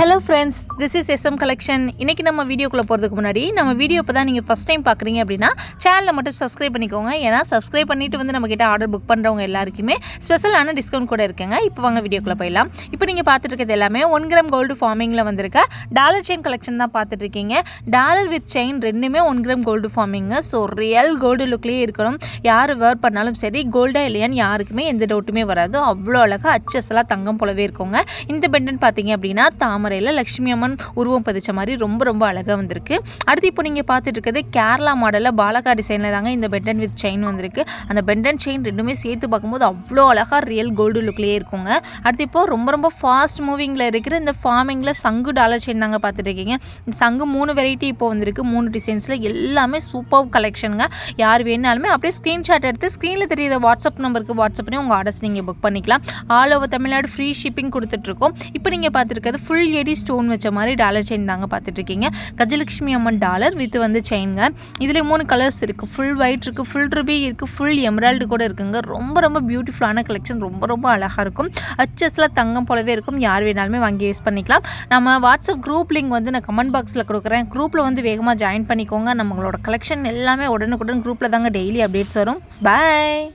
Hello friends this is SM collection இன்றைக்கி நம்ம வீடியோக்குள்ளே போகிறதுக்கு முன்னாடி நம்ம வீடியோ இப்போ தான் நீங்கள் ஃபஸ்ட் டைம் பார்க்குறீங்க அப்படின்னா சேனலை மட்டும் சப்ஸ்கிரைப் பண்ணிக்கோங்க. ஏன்னா சப்ஸ்கிரைப் பண்ணிட்டு வந்து நம்மக்கிட்ட ஆர்டர் புக் பண்ணுறவங்க எல்லாருக்குமே ஸ்பெஷலான டிஸ்கவுண்ட் கூட இருக்குங்க. இப்போ வாங்க வீடியோக்குள்ளே போயிடலாம். இப்போ நீங்கள் பார்த்துட்டு இருக்கிறது எல்லாமே ஒன் கிராம் கோல்டு ஃபார்மிங்கில் வந்திருக்க டாலர் செயின் கலெக்ஷன் தான் பார்த்துட்டு இருக்கீங்க டாலர் வித் செயின் ரெண்டுமே ஒன் கிராம் கோல்டு ஃபார்மிங்க ஸோ ரியல் கோல்டு லுக்லேயே இருக்கணும். யார் வேர் பண்ணாலும் சரி கோல்டா இல்லையான்னு யாருக்குமே எந்த டவுட்டுமே வராது. அவ்வளோ அழகாக அச்சஸ்லாம் தங்கம் போலவே இருக்குங்க. இந்த பெண்டன் பார்த்தீங்க அப்படின்னா முறையில் லக்ஷ்மி அம்மன் உருவம் பதிச்ச மாதிரி ரொம்ப ரொம்ப அழகாக வந்திருக்கு. அடுத்து இப்போ நீங்கள் பார்த்துட்டு இருக்கிறது கேரளா மாடலில் பாலகா டிசைனில் தாங்க இந்த பெண்டன் வித் செயின் வந்திருக்கு. அந்த பெண்டன் செயின் ரெண்டுமே சேர்த்து பார்க்கும்போது அவ்வளோ அழகாக ரியல் கோல்டு லுக்லேயே இருக்குங்க. அடுத்து இப்போ ரொம்ப ரொம்ப ஃபாஸ்ட் மூவிங்கில் இருக்கிற இந்த ஃபார்மிங்கில் சங்கு டாலர் செயின் தாங்க பார்த்துட்டு இருக்கீங்க. இந்த சங்கு மூணு வெரைட்டி இப்போ வந்திருக்கு. மூணு டிசைன்ஸில் எல்லாமே சூப்பர் கலெக்ஷனுங்க யார் வேணாலுமே அப்படியே ஸ்க்ரீன்ஷாட் எடுத்து ஸ்க்ரீனில் தெரியுற வாட்ஸ்அப் நம்பருக்கு வாட்ஸ்அப் பண்ணி உங்கள் ஆர்டர்ஸ் நீங்கள் புக் பண்ணிக்கலாம். All over Tamil Nadu free shipping கொடுத்துட்ருக்கோம் இப்போ நீங்கள் பார்த்துருக்கிறது ஃபுல் எடி ஸ்டோன் வச்ச மாதிரி டாலர் செயின் தாங்க பார்த்துட்ருக்கீங்க. கஜலட்சுமி அம்மன் டாலர் வித் வந்து செயின்ங்க இதில் மூணு கலர்ஸ் இருக்குது ஃபுல் ஒயிட் இருக்குது ஃபுல் ருபி இருக்குது ஃபுல் எமரால்டு கூட இருக்குங்க. ரொம்ப ரொம்ப பியூட்டிஃபுல்லான கலெக்ஷன் ரொம்ப ரொம்ப அழகாக இருக்கும். அச்சஸில் தங்கம் போலவே இருக்கும். யார் வேணாலுமே வாங்கி யூஸ் பண்ணிக்கலாம். நம்ம வாட்ஸ்அப் குரூப் லிங்க் வந்து நான் கமெண்ட் பாக்ஸில் கொடுக்குறேன். குரூப்பில் வந்து வேகமாக ஜாயின் பண்ணிக்கோங்க. நம்மளோட கலெக்ஷன் எல்லாமே உடனுக்குடன் குரூப்பில் தாங்க டெய்லி அப்டேட்ஸ் வரும். பாய்